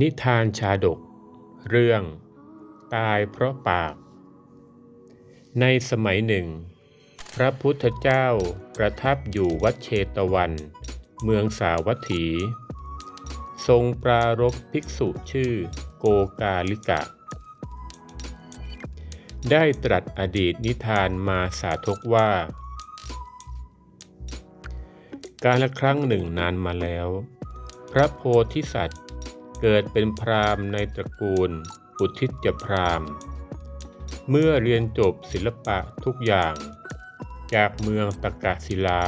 นิทานชาดก เรื่อง ตายเพราะปาก ในสมัยหนึ่ง พระพุทธเจ้าประทับอยู่วัดเชตวัน เมืองสาวัตถี ทรงปรารบภิกษุชื่อโกกาลิกะ ได้ตรัสอดีตนิทานมาสาธกว่า การละครั้งหนึ่งนานมาแล้ว พระโพธิสัตว เกิดเป็นพราหมณ์ในตระกูล อุทิศพราหมณ์ เมื่อเรียนจบศิลปะทุกอย่าง จากเมืองตกะศิลา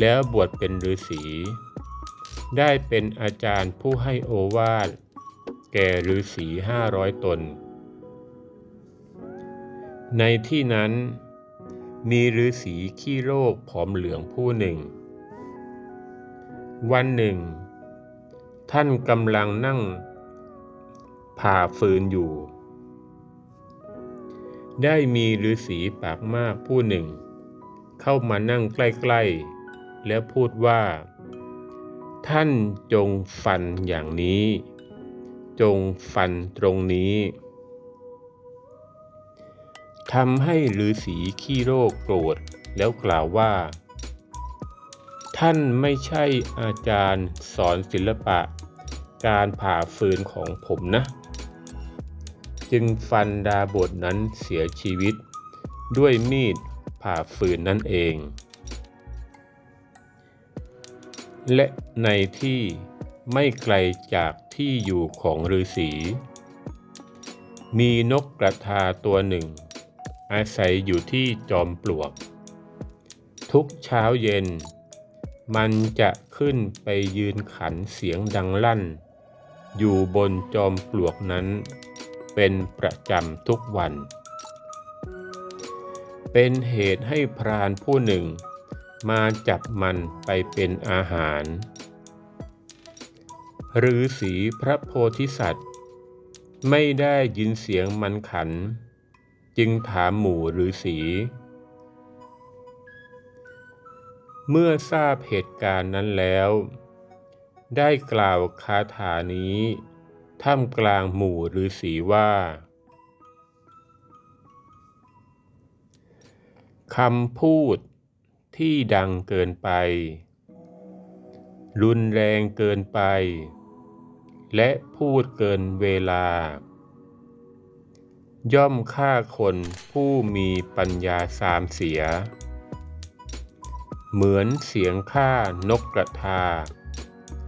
แล้วบวชเป็นฤาษีได้เป็นอาจารย์ผู้ให้โอวาทแก่ฤาษีห้าร้อยตน ในที่นั้นมีฤาษีขี้โรคผอมเหลืองผู้หนึ่ง วันหนึ่ง ท่านกำลังนั่งผ่าฟืนอยู่ ได้มีฤาษีปากมากผู้หนึ่ง เข้ามานั่งใกล้ๆ แล้วพูดว่า ท่านจงฟันอย่างนี้ จงฟันตรงนี้ทำให้ฤาษีขี้โรคโกรธแล้วกล่าวว่า ท่านไม่ใช่อาจารย์สอนศิลปะ การผ่าฟืนของผมนะ จึงฟันดาบทนั้นเสียชีวิต ด้วยมีดผ่าฟืนนั่นเอง และในที่ไม่ไกลจากที่อยู่ของฤาษีมีนกกระทาตัวหนึ่ง อาศัยอยู่ที่จอมปลวก ทุกเช้าเย็น มันจะขึ้นไปยืนขันเสียงดังลั่น อยู่บนจอมปลวกนั้น เป็นประจำทุกวัน เป็นเหตุให้พรานผู้หนึ่ง มาจับมันไปเป็นอาหารฤาษีพระโพธิสัตว์ ไม่ได้ยินเสียงมันขัน จึงถามหมู่ฤาษี เมื่อทราบเหตุการณ์นั้นแล้ว ได้กล่าวคาถานี้ท่ามกลางหมู่ฤาษีว่า คำพูดที่ดังเกินไป รุนแรงเกินไป และพูดเกินเวลา ย่อมฆ่าคนผู้มีปัญญาสามเสีย เหมือนเสียงฆ่านกกระทา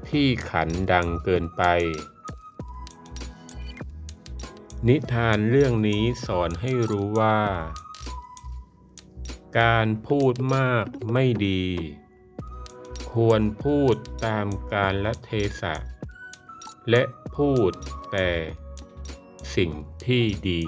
ที่ขันดังเกินไป นิทานเรื่องนี้สอนให้รู้ว่า การพูดมากไม่ดี ควรพูดตามกาลเทศะ และพูดแต่สิ่งที่ดี